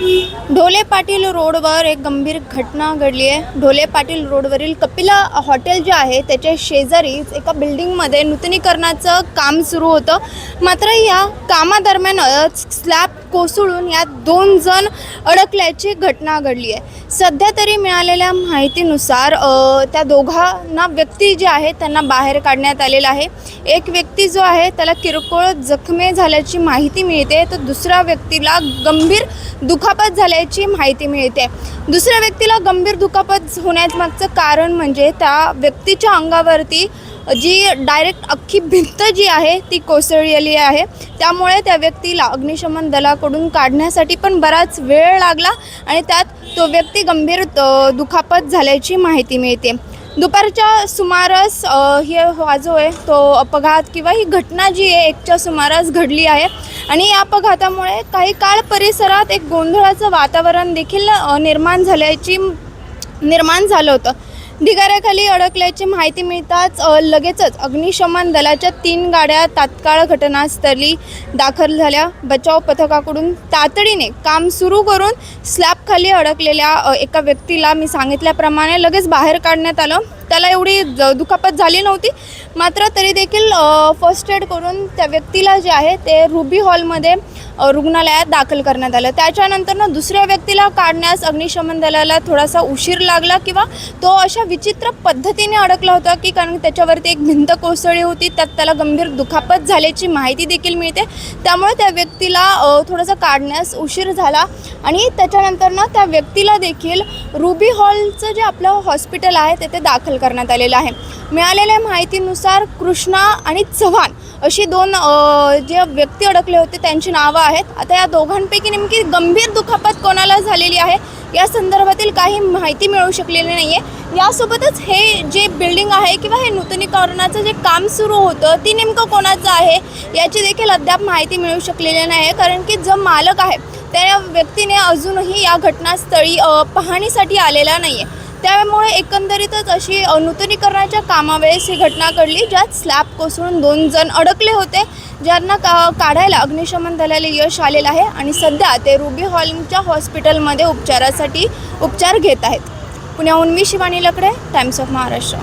ढोले पाटील रोडवर एक गंभीर घटना घडली आहे. ढोले पाटील रोडवरील कपिला हॉटेल जे आहे त्याच्या शेजारीच एका बिल्डिंगमध्ये नूतनीकरणाचं काम सुरू होतं. मात्र या कामादरम्यानच स्लॅब कोसळून यात दोन जण अडकल्याची घटना घडली आहे. सध्या तरी मिळालेल्या माहितीनुसार त्या दोघांना व्यक्ती जे आहे त्यांना बाहेर काढण्यात आलेला आहे. एक व्यक्ती जो आहे त्याला किरकोळ जखमे झाल्याची माहिती मिळते तर दुसऱ्या व्यक्तीला गंभीर दुखापत झाल्याची माहिती मिळते. दुसऱ्या व्यक्तीला गंभीर दुखापत होण्यामागचं कारण म्हणजे त्या व्यक्तीच्या अंगावरती जी डायरेक्ट अख्खी भिंत जी आहे ती कोसळलेली आहे. त्यामुळे त्या व्यक्तीला अग्निशमन दलाकडून काढण्यासाठी पण बराच वेळ लागला आणि त्यात तो व्यक्ती गंभीर दुखापत झाल्याची माहिती मिळते. दुपारच्या सुमारास हे हा जो आहे तो अपघात किंवा ही घटना जी आहे एकच्या सुमारास घडली आहे. आणि या अपघातामुळे काही काळ परिसरात एक गोंधळाचं वातावरण देखील निर्माण झाल्याची निर्माण झालं होतं. ढिगाऱ्याखाली अडकल्याची माहिती मिळताच लगेचच अग्निशमन दलाच्या तीन गाड्या तात्काळ घटनास्थळी दाखल झाल्या. बचाव पथकाकडून तातडीने काम सुरू करून स्लॅबखाली अडकलेल्या एका व्यक्तीला मी सांगितल्याप्रमाणे लगेच बाहेर काढण्यात आलं. त्याला एवढी ज- दुखापत झाली नव्हती. मात्र तरी देखील फर्स्ट एड करून त्या व्यक्तीला जे आहे ते रुबी हॉलमध्ये रुग्णालयात दाखल करण्यात आलं. त्याच्यानंतरनं दुसऱ्या व्यक्तीला काढण्यास अग्निशमन दलाला थोडासा उशीर लागला किंवा तो अशा विचित्र पद्धतीने अडकला होता की कारण त्याच्यावरती एक भिंत कोसळली होती त्यात त्याला गंभीर दुखापत झाल्याची माहिती देखील मिळते. त्यामुळे त्या व्यक्ती व्यक्तीला थोडंसं काढण्यास उशीर झाला आणि त्याच्यानंतर ना त्या व्यक्तीला देखील रुबी हॉलचं जे आपलं हॉस्पिटल आहे तेथे दाखल करण्यात आलेलं आहे. मिळालेल्या माहितीनुसार कृष्णा आणि चव्हाण अशी दोन जे व्यक्ती अडकले होते त्यांची नावं आहेत. आता या दोघांपैकी नेमकी गंभीर दुखापत कोणाला झालेली आहे या संदर्भातील काही माहिती मिळू शकलेली नाही आहे यासोबतच हे जे बिल्डिंग आहे किंवा हे नूतनीकरणाचं जे काम सुरू होतं ती नेमकं कोणाचं आहे याची देखील अद्याप माहिती मिळू शकलेली नाही आहे कारण की जो मालक आहे त्या व्यक्तीने अजूनही या घटनास्थळी पाहणीसाठी आलेला नाही आहे त्यामुळे एकंदरीतच अशी नूतनीकरणाच्या कामावेळेस ही घटना घडली ज्यात स्लॅब कोसळून दोन जण अडकले होते ज्यांना का काढायला अग्निशमन दलाला यश आलेलं आहे आणि सध्या ते रुबी हॉलच्या हॉस्पिटलमध्ये उपचारासाठी उपचार घेत आहेत. पुण्याहून मी शिवानी लकडे टाइम्स ऑफ महाराष्ट्र